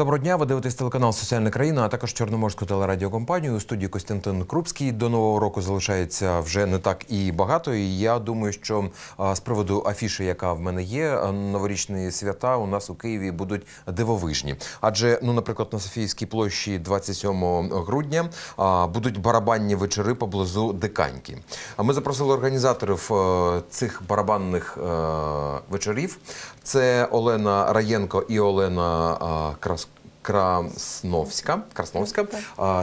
Доброго дня, ви дивитесь телеканал Соціальна країна, а також Чорноморську телерадіокомпанію. У студії Костянтин Крупський. До нового року залишається вже не так і багато. І я думаю, що з приводу афіши, яка в мене є, новорічні свята у нас у Києві будуть дивовижні. Адже, ну, наприклад, на Софійській площі 27 грудня будуть барабанні вечори поблизу Диканьки. А ми запросили організаторів е, цих барабанних е, вечорів. Це Олена Раєнко і Олена а, Крас. Красновська. Красновська.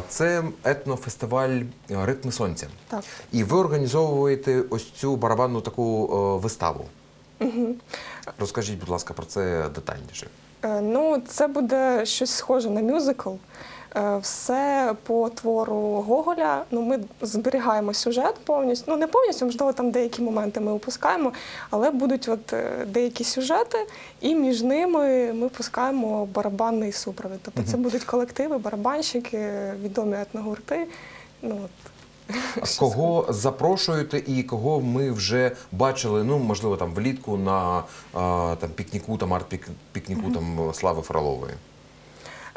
Це етнофестиваль е, Ритми сонця. Так. І ви організовуєте ось цю барабанну таку виставу. виставу. Розкажіть, будь ласка, про це детальніше. Е, Ну, це буде щось схоже на мюзикл. Е, Все по твору Гоголя. Ну, ми зберігаємо сюжет повністю. Ну, не повністю, можливо, там деякі моменти ми опускаємо, але будуть от е, деякі сюжети, і між ними ми пускаємо барабанний супровід. Тобто це будуть колективи, барабанщики, відомі етногурти. Ну, от. Кого запрошуєте і кого ми вже бачили, ну, можливо, там влітку на там, пікніку, там арт-пікніку там, Слави Фролової?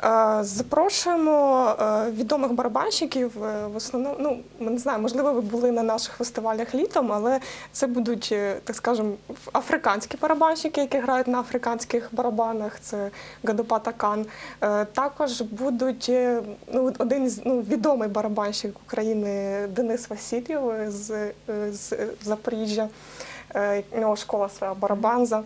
Е, Запрошуємо е, відомих барабанщиків. е, В основному, ну ми не знаю, можливо, ви були на наших фестивалях літом, але це будуть, так скажемо, африканські барабанщики, які грають на африканських барабанах. Це Гадопата Кан. Також будуть ну, один із ну, відомий барабанщик України Денис Васильєв з, з Запоріжжя. Е, У нього школа своя барабанза.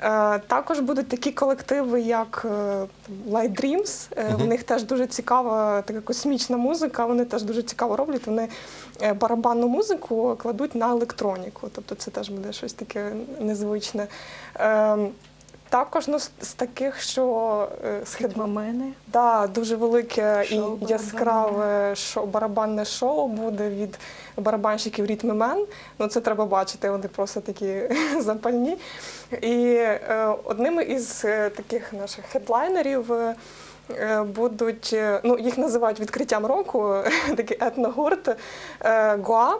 Е, Також будуть такі колективи, як е, Light Dreams. У них теж дуже цікава така космічна музика. Вони теж дуже цікаво роблять. Вони барабанну музику кладуть на електроніку. Тобто це теж буде щось таке незвичне. Також ну, з таких, що е, з. Да, дуже велике Шоу і яскраве шоу, барабанне шоу буде від барабанщиків Рітмемен. Ну це треба бачити, вони просто такі запальні. І е, одним із е, таких наших хедлайнерів. е, Будуть, е, ну їх називають відкриттям року, такий етногурт е, Гоа.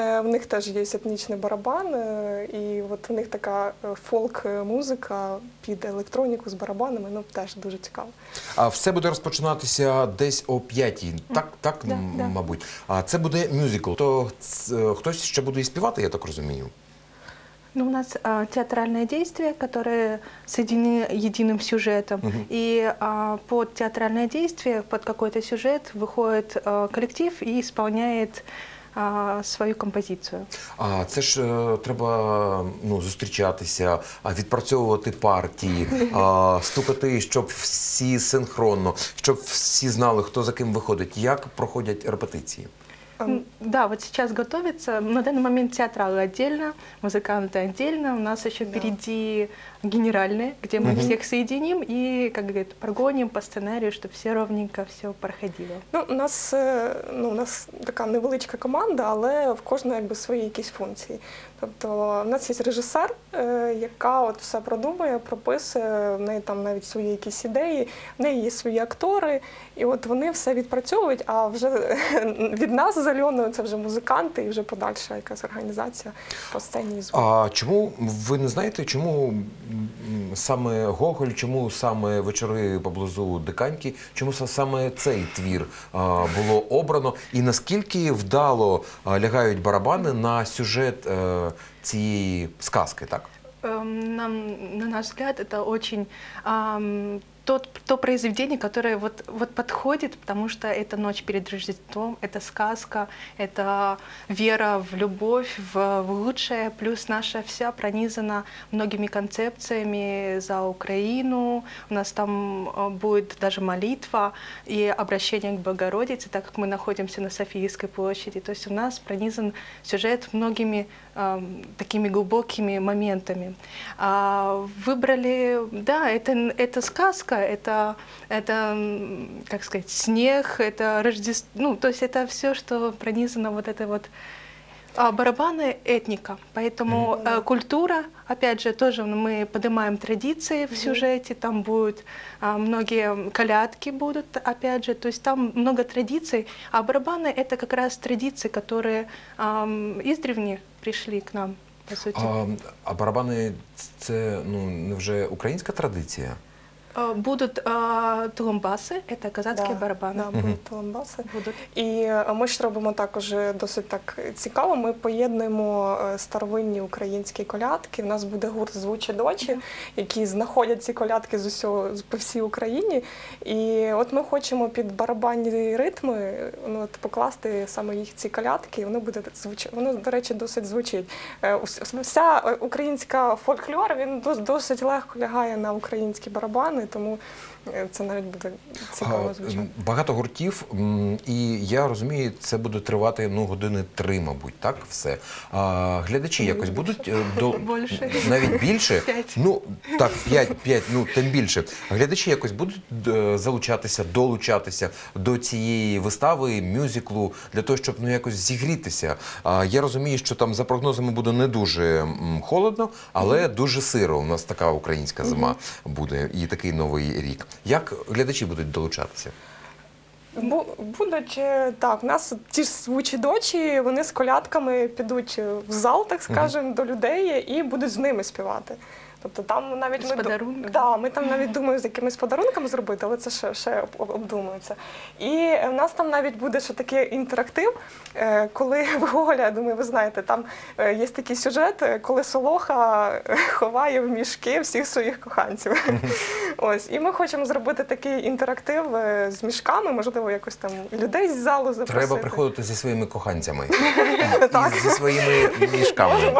Е, В них теж є етнічний барабан, е, і от в них така е, фолк-музика під електроніку з барабанами. Ну теж дуже цікаво. А все буде розпочинатися десь о п'ятій. Так, так, Да, м, да. мабуть. А це буде мюзикл. То ц- хтось ще буде і співати, я так розумію. Ну, у нас а, театральное действие, которое соединены единым сюжетом. И а, под театральное действие, под какой-то сюжет выходит а, коллектив и исполняет а, свою композицію. А це ж е, треба ну, зустрічатися, відпрацьовувати партії, стукати, щоб всі синхронно, щоб всі знали, хто за ким виходить, як проходять репетиції. М, Да, вот сейчас готовится. На данный момент театралы отдельно, музыканты отдельно. У нас еще Да. впереди генеральные, где мы всех соединим и, как говорят, прогоним по сценарию, чтобы все ровненько все проходило. Ну, у нас ну, у нас така невеличка команда, але в кожної якби свої якісь функції. Тобто, в нас є режисер, е, яка от все продумує, прописує, в неї там навіть свої якісь ідеї, в неї є свої актори, і от вони все відпрацьовують. А вже від нас з Альоною це вже музиканти і вже подальша якась організація по сцені і. А чому ви не знаєте, чому саме Гоголь, чому саме вечори поблизу Диканьки, чому саме цей твір а, було обрано, і наскільки вдало а, лягають барабани на сюжет е, цієї сказки, так? Нам, на наш взгляд, это очень тот, то произведение, которое вот, вот подходит, потому что это ночь перед Рождеством, это сказка, это вера в любовь, в, в лучшее, плюс наша вся пронизана многими концепциями за Украину. У нас там э, будет даже молитва и обращение к Богородице, так как мы находимся на Софийской площади. То есть у нас пронизан сюжет многими такими глубокими моментами. А, выбрали, да, это, это сказка, это, это, как сказать, снег, это Рождество, ну, то есть это все, что пронизано вот этой вот барабаны — этника, поэтому э, культура, опять же, тоже мы поднимаем традиции в сюжете, там будут а, многие колядки будут, опять же, то есть там много традиций, а барабаны — это как раз традиции, которые ам, издревле пришли к нам, по сути. А, а барабани це ну, не вже українська традиція? Э, Будут э, тулумбасы, это казахские Да, барабаны. Да, будуть таламбаси. Будут. І е, ми ж робимо також е, досить так цікаво. Ми поєднуємо е, старовинні українські колядки. У нас буде гурт звучі дочі, які знаходять ці колядки з усього з- по всій Україні. І от ми хочемо під барабанні ритми е, ну, от, покласти саме їх ці колядки, і воно буде звучати. Воно, до речі, досить звучить. Е, ус- Вся е, українська фольклор він дос- досить легко лягає на українські барабани, тому це навіть буде цікаво м, Багато гуртів, і я розумію, це буде тривати ну години три, мабуть, так все. А глядачі якось будуть е, до Більше. навіть більше. П'ять. Ну так, п'ять, п'ять, ну тим більше. Глядачі якось будуть е, залучатися, долучатися до цієї вистави, мюзиклу для того, щоб ну якось зігрітися. А я розумію, що там за прогнозами буде не дуже холодно, але дуже сиро. У нас така українська зима буде і такий новий рік. Як глядачі будуть долучатися? Бу- Будуть е, так. У нас ті ж звучі дочі, вони з колядками підуть в зал, так скажемо, до людей і будуть з ними співати. Тобто там навіть З ми да, ми там навіть думаємо з якимись подарунками зробити, але це ще, ще об- об- обдумується. І в нас там навіть буде ще такий інтерактив, е, коли в Гоголя, я думаю, ви знаєте, там е, є такий сюжет, е, коли Солоха ховає в мішки всіх своїх коханців. Ось, і ми хочемо зробити такий інтерактив з мішками, можливо, якось там людей з залу запросити. Треба приходити зі своїми коханцями і зі своїми мішками.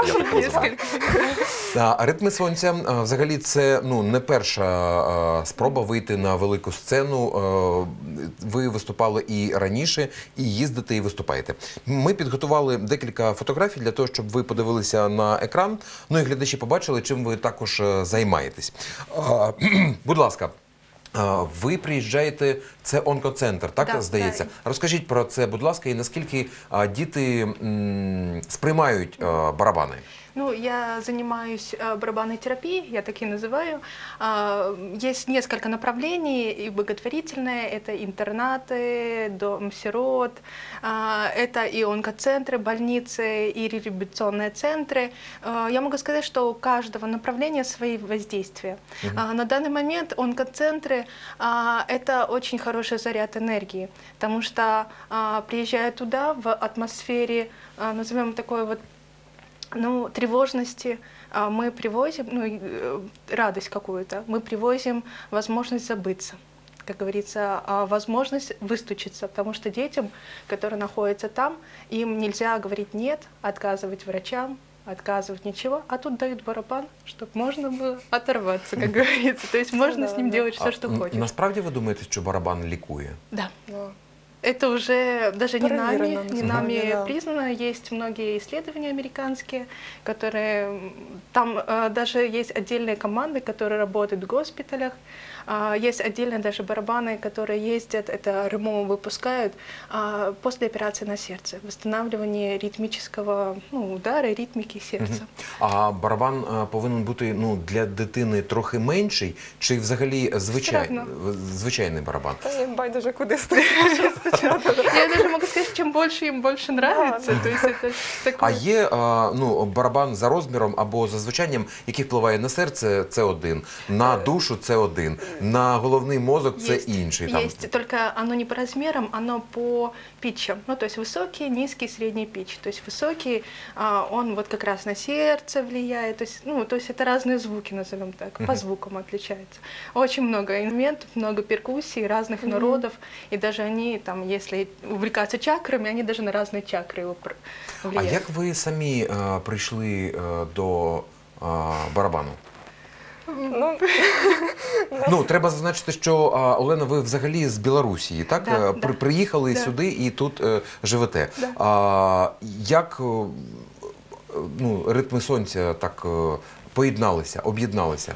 ритми сонця а, взагалі це ну не перша спроба вийти на велику сцену. Ви виступали і раніше, і їздите, і виступаєте. Ми підготували декілька фотографій для того, щоб ви подивилися на екран. Ну і глядачі побачили, чим ви також е, займаєтесь. Будь ласка. Ви приїжджаєте, це онкоцентр, так Да, здається. да. Розкажіть про це, будь ласка, і наскільки діти м, сприймають а, барабани? Ну, я занимаюсь э, барабанной терапией, я так и называю. А, Есть несколько направлений, и благотворительное, это интернаты, дом сирот, а, это и онкоцентры, больницы, и реабилитационные центры. А, Я могу сказать, что у каждого направления свои воздействия. А, На данный момент онкоцентры это очень хороший заряд энергии, потому что приезжая туда в атмосфере, а, назовем такой вот ну, тревожности а, мы привозим, ну, и, э, радость какую-то, мы привозим возможность забыться, как говорится, а, возможность выстучиться, потому что детям, которые находятся там, им нельзя говорить «нет», отказывать врачам, отказывать ничего, а тут дают барабан, чтобы можно было оторваться, как говорится. То есть можно с ним Да-да-да. делать все, А, что н- хочешь. Насправді ви думаєте, що барабан лікує? Да. Это уже даже не нами, не нами да. признано. Есть многие исследования американские, которые там э, даже есть отдельные команды, которые работают в госпиталях. А, есть отдельные даже барабаны, которые ездят, это РМО выпускают а, после операции на сердце, восстанавливание ритмического ну, удара, ритмики сердца. А барабан е, повинен бути ну для дитини трохи менший, чи взагалі звичай... Все звичайний барабан? Та їм байдуже куди стати. Я даже могу сказать, чем больше им больше нравится. То есть это А такое... є е, ну барабан за розміром або за звучанням, який впливає на серце, це один, на душу це один, На головний мозок це Есть, інший. Там Есть, только оно не по размерам, оно по питчам. Ну, то есть высокий, низкий, средний питч. То есть высокий, а, он вот как раз на сердце влияет. То есть, ну, то есть это разные звуки, назовем так, по звукам отличается. Очень много инструментов, много перкуссий разных народов. И даже они, там, если увлекаться чакрами, они даже на разные чакры его А влияют. як ви самі е, прийшли до барабану? Ну, Ну треба зазначити, що а, Олена, ви взагалі з Білорусі, так Да, Е, при, да. приїхали Да. сюди і тут е, живете. Да. А, як е, ну, ритми сонця так е, поєдналися, об'єдналися?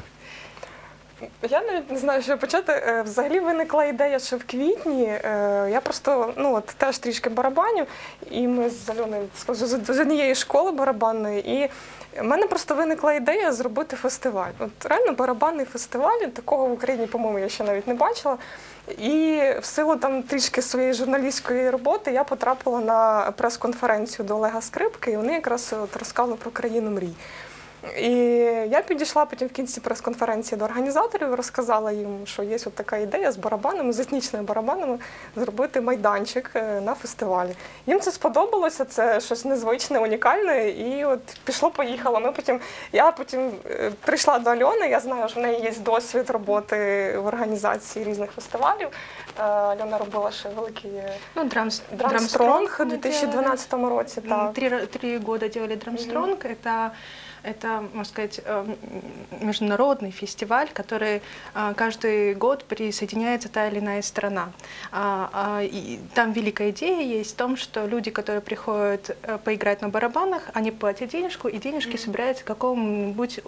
Я навіть не знаю, що почати. Е, Взагалі виникла ідея ще в квітні. Е, Я просто ну от теж трішки барабаню, і ми з Альоною з- однієї школи барабанної. І в мене просто виникла ідея зробити фестиваль. От реально барабанний фестиваль. Такого в Україні, по-моєму, я ще навіть не бачила. І в силу там трішки своєї журналістської роботи я потрапила на прес-конференцію до Олега Скрипки, і вони якраз от розказали про країну мрій. І я підійшла потім в кінці прес-конференції до організаторів, розказала їм, що є от така ідея з барабанами, з етнічними барабанами, зробити майданчик е, на фестивалі. Їм це сподобалося, це щось незвичне, унікальне, і от пішло-поїхало. Ми потім, я потім е, прийшла до Альони, я знаю, що в неї є досвід роботи в організації різних фестивалів. Е, Альона робила ще великий Ну, драм, Драмстронг у 2012 році. делали. Так. Три, три года делали Драмстронг. Это, это, можно сказать, э, международный фестиваль, который а, каждый год присоединяется та или иная страна. А, а, и там великая идея есть в том, что люди, которые приходят э, поиграть на барабанах, они платят денежку, и денежки собираются какому-нибудь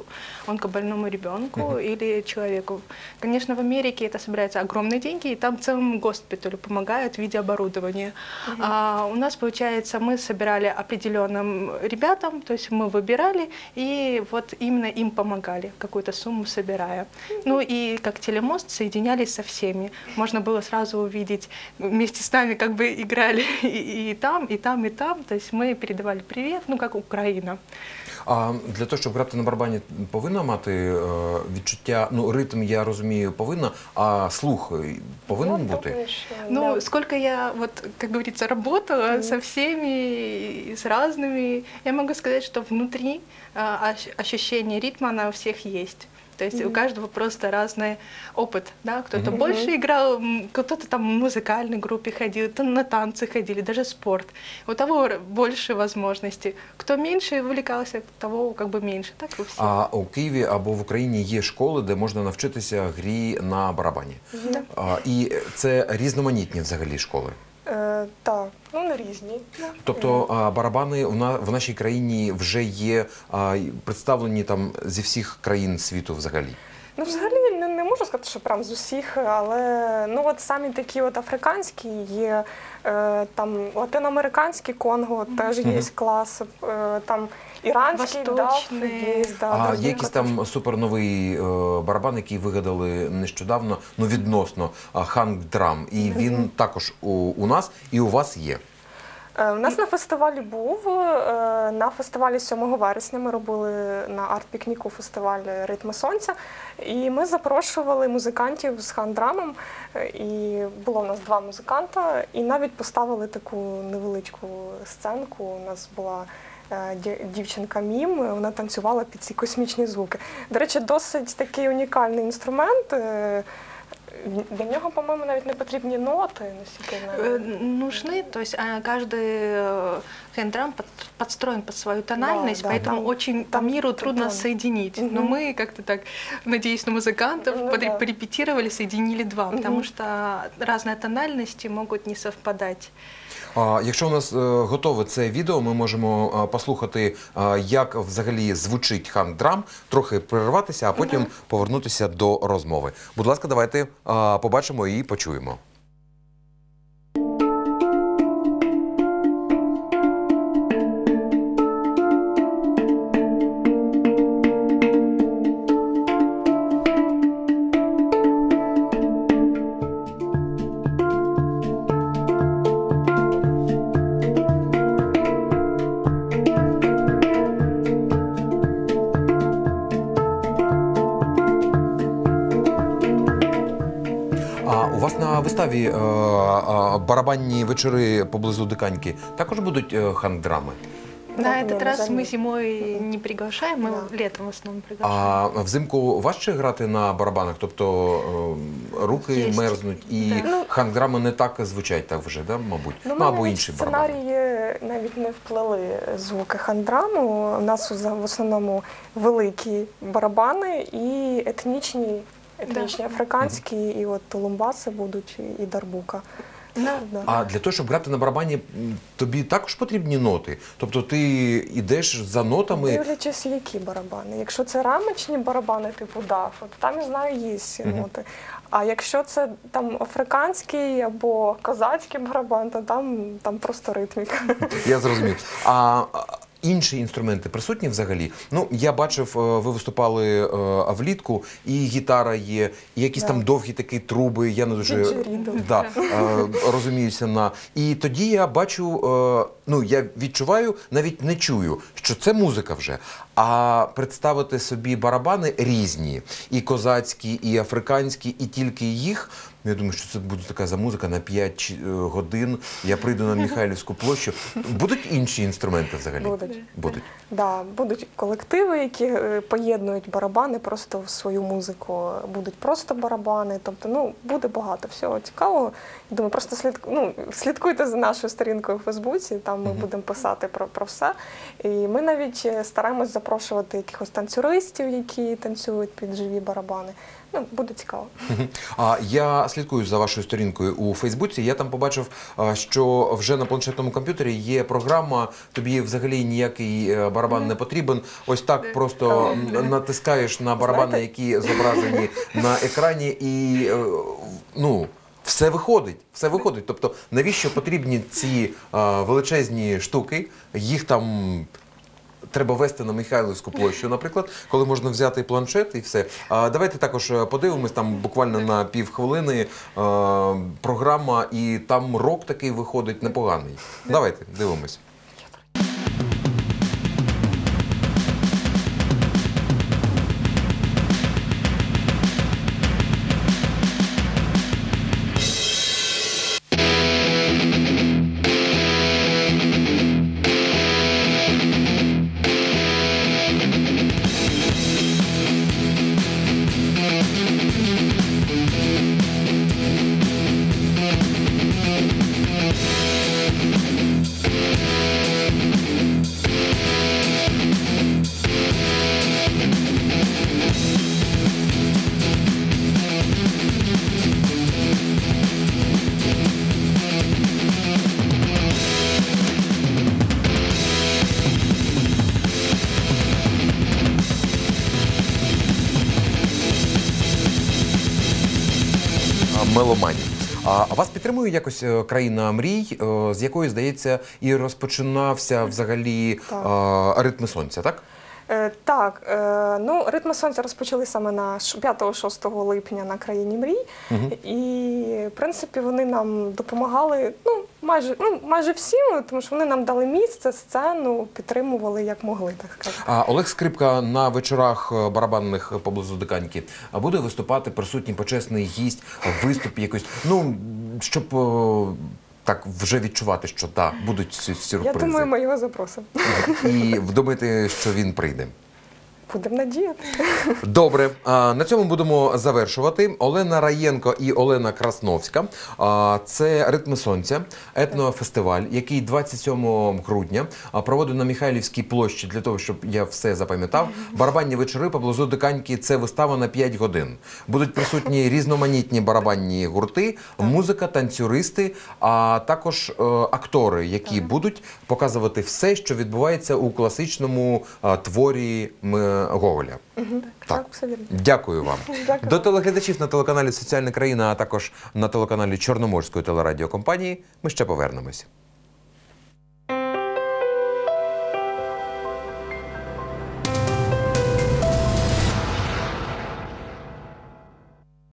онкобольному ребенку или человеку. Конечно, в Америке это собираются огромные деньги, и там целому госпиталю помогают в виде оборудования. А у нас, получается, мы собирали определенным ребятам, то есть мы выбирали, и вот именно им помогали, какую-то сумму собирая. Ну и как телемост соединялись со всеми. Можно было сразу увидеть, вместе с нами как бы играли и, и там, и там, и там. То есть мы передавали привет, ну как Украина. А для того, щоб грати на барабані, повинна мати е, відчуття, ну ритм, я розумію, повинна, а слух е, повинен Ну, бути. що, Ну, да. сколько я, вот, как говорится, работала со всеми, с разными, я могу сказать, что внутри ощущение ритма на у всех есть. То есть у каждого просто разный опыт, да, кто-то больше играл, м, кто-то там в музыкальной группе ходил, кто на танцы ходили, даже спорт. У того р- больше возможностей. Кто меньше увлекался, того как бы меньше. Так у всех. А у Києві або в Україні є школи, де можна навчитися грі на барабані. А, і це різноманітні взагалі школи. Е, так, ну не різні. Тобто а, барабани в, на, в нашій країні вже є а, представлені там зі всіх країн світу взагалі. Ну, взагалі можу сказати, що прям з усіх, але ну от самі такі от африканські є, е, там латиноамериканський Конго теж є клас, е, там іранський Восточний. є, да, А є якийсь там суперновий е, барабан, який вигадали нещодавно, ну відносно а, ханг драм. І він також у, у нас і у вас є. Е, У нас на фестивалі був. е, На фестивалі 7 вересня ми робили на арт-пікніку фестиваль Ритми Сонця. І ми запрошували музикантів з хандрамом. Е, І було у нас два музиканта, і навіть поставили таку невеличку сценку. У нас була дівчинка Мім, вона танцювала під ці космічні звуки. До речі, досить такий унікальний інструмент е, Для нього, по-моєму, навіть не потрібні ноти, наскільки я знаю. Э, Нужны, то есть а, каждый э, хендрам под- подстроен под свою тональность, да, поэтому там- очень по там миру трудно тон. соединить. Но Мгм. мы как-то так, надеюсь на музыкантов, Ну подре- да. порепетировали, соединили два, потому Мгм. что разные тональности могут не совпадать. А, якщо у нас е, готове це відео, ми можемо е, послухати, е, як взагалі звучить ханг драм, трохи перерватися, а потім повернутися до розмови. Будь ласка, давайте е, побачимо і почуємо. барабанні вечори поблизу диканьки також будуть е, ханг-драми? На Да, этот не, раз жаль, мы нет. зимой не приглашаем, мы Да. летом в основном приглашаем. А взимку важче грати на барабанах? Тобто е, руки Єсть. мерзнуть і Да. Ну, ханг-драми не так звучать, так вже, да, мабуть? Ну, Ну, ми або навіть інші в барабани. сценарії навіть не вплели звуки хандраму. У нас за- в основному великі барабани і етнічні, етнічні африканські, і от тулумбаси будуть, і дарбука. Да. Да. А для того, щоб грати на барабані, тобі також потрібні ноти. Тобто ти йдеш за нотами. Дивлячись, які барабани. Якщо це рамочні барабани, типу даф, то там я знаю, є ноти. А якщо це там африканський або козацький барабан, то там, там просто ритміка. Я зрозумів. А, інші інструменти присутні взагалі. Ну, я бачив, е, ви виступали а, влітку, і гітара є, і якісь Да. там довгі такі труби. Я не дуже да, а, розуміюся на. І тоді я бачу, А, ну я відчуваю, навіть не чую, що це музика вже. А представити собі барабани різні, і козацькі, і африканські, і тільки їх. Я думаю, що це буде така за музика на 5 е, годин. Я прийду на Михайлівську площу. Будуть інші інструменти взагалі? Будуть. Будуть. Да, будуть колективи, які е, поєднують барабани просто в свою музику. Будуть просто барабани. Тобто, ну буде багато всього цікавого. Я Думаю, просто слід, ну, слідкуйте за нашою сторінкою в Фейсбуці. Там ми будемо писати про, про все. І ми навіть е, стараємось запрошувати якихось танцюристів, які танцюють під живі барабани. Ну, буде цікаво. А я слідкую за вашою сторінкою у Фейсбуці. Я там побачив, що вже на планшетному комп'ютері є програма. Тобі взагалі ніякий е, барабан не потрібен. Ось так просто натискаєш на барабани, які зображені на екрані, і е, ну. Все виходить, все виходить. Тобто, навіщо потрібні ці а, величезні штуки? Їх там треба вести на Михайлівську площу, наприклад, коли можна взяти планшет і все. А давайте також е, подивимось там буквально на півхвилини е, програма, і там рок такий виходить непоганий. Давайте дивимось. А, А вас підтримує якось е, країна мрій, е, з якої, здається, і розпочинався взагалі Так. ритми сонця, так? Е, так, е, ну ритми сонця розпочали саме на 5-6 липня на країні мрій. І в принципі вони нам допомагали ну, майже, ну, майже всім, тому що вони нам дали місце, сцену, підтримували як могли, так сказати. А Олег Скрипка на вечорах е, барабанних поблизу Диканьки буде виступати присутній почесний гість, виступ якось. Ну щоб так вже відчувати, що так, будуть сю- Я сюрпризи. думаю, ми його запросимо. І думаєте, що він прийде. Будемо надіяти. Добре, а, на цьому будемо завершувати. Олена Раєнко і Олена Красновська. А, Це ритми сонця, етнофестиваль, який 27 грудня проводив на Михайлівській площі для того, щоб я все запам'ятав. Барабанні вечори поблизу Диканьки це вистава на 5 годин. Будуть присутні різноманітні барабанні гурти, музика, танцюристи, а також е, актори, які будуть показувати все, що відбувається у класичному творі м, Угу. Так, так. Дякую вам. Дякую. До телеглядачів на телеканалі Соціальна країна, а також на телеканалі Чорноморської телерадіокомпанії. Ми ще повернемось.